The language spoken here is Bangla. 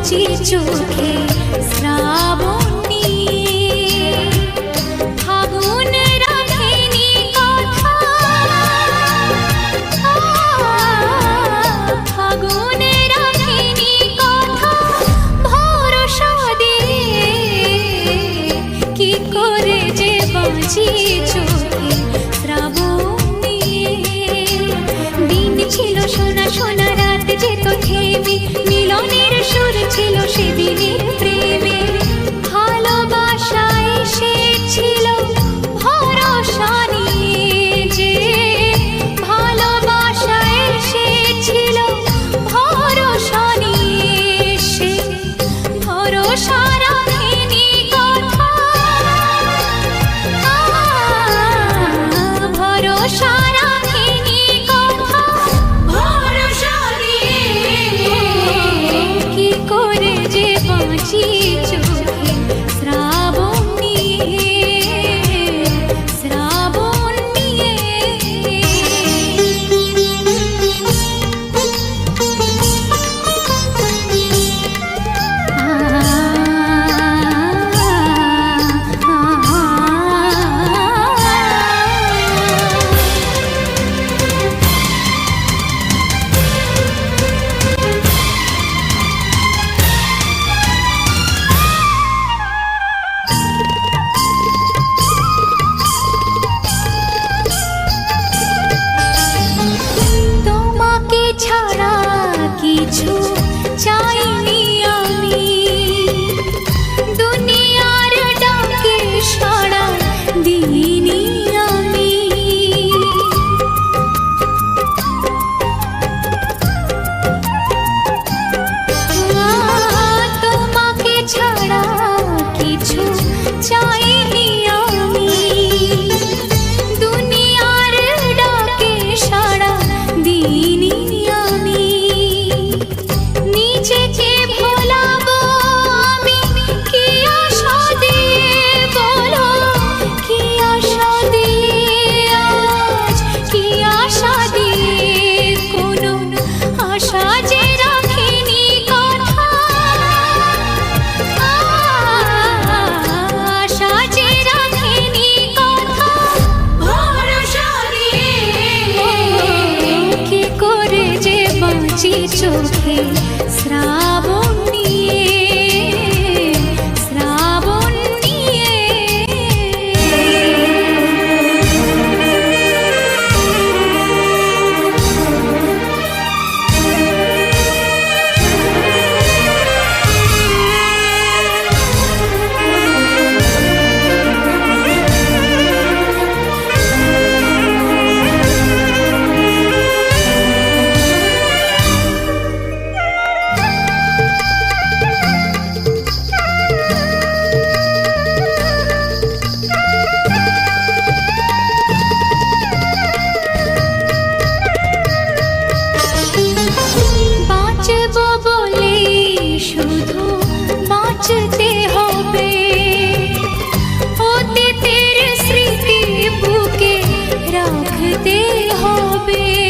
रुचि चोखे श्रावण ছিল সেদিনে প্রেমে। ভালোবাসা এসেছিল ভরসা নিয়ে যে। ভালোবাসা এসেছিল ভরসা নিয়ে সে। ভরসা চোখে শ্রাম হবে